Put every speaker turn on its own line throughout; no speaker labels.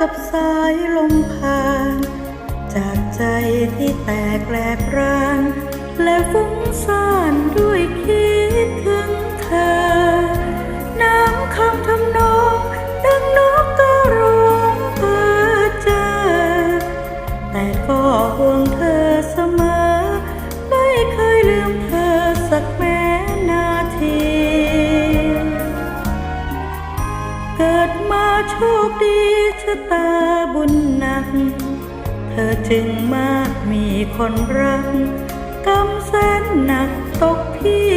กับสายลมผ่าน จากใจที่แตกแหลกราน และฟุ้งซ่านด้วยคิดถึงเธอ น้ำคำทำนองดังนกกระร้องเพื่อเจอ แต่ก็ห่วงเธอเสมอ ไม่เคยลืมเธอสักแม้นาที เกิดมาโชคดีะตาบุญหนัก เธอจึงมากมีคนรักกำแสนหนักตกพี่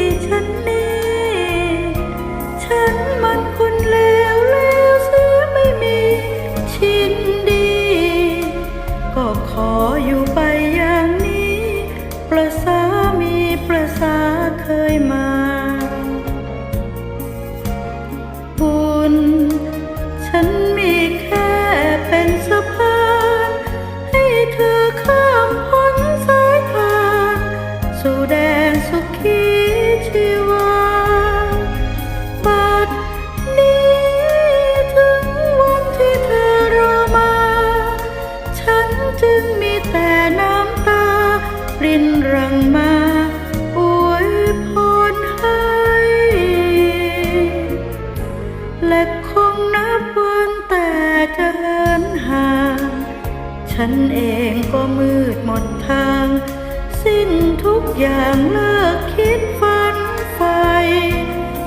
ฉันเองก็มืดหมดทาง สิ้นทุกอย่างเลิกคิดฝันใฝ่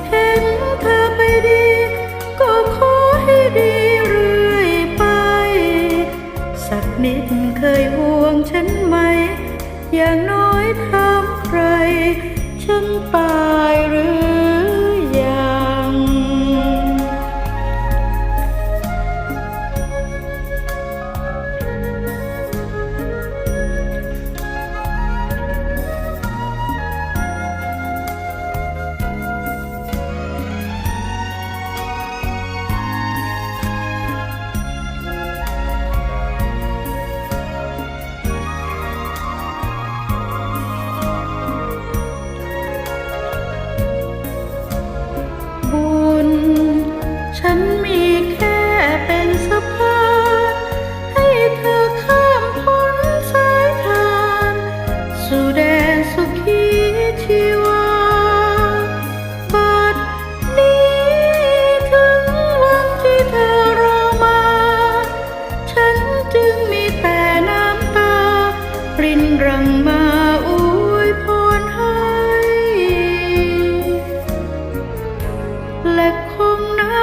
เห็นเธอไปดี ก็ขอให้ดีเรื่อยไป สักนิดเคยห่วงฉันไหม อย่างน้อยถามใคร ฉันตาย ฉันมีแค่เป็นสะพานให้เธอข้ามพ้นสายทานสู่แดนสุขีชีวาบัดนี้ถึงวันที่เธอรอมา ฉันจึงมีแต่น้ำตารินรังมาอวยพรให้และ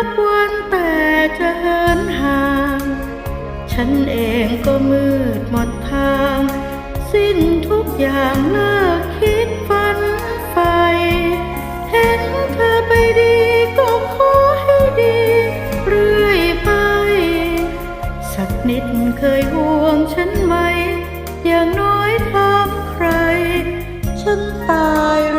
นับวันแต่จะเหินห่าง ฉันเองก็มืดหมดทาง สิ้นทุกอย่างเลิกคิดฝันไปเห็นเธอไปดีก็ขอให้ดีเรื่อยไป สักนิดเคยห่วงฉันไหม อย่างน้อยถามใคร ฉันตาย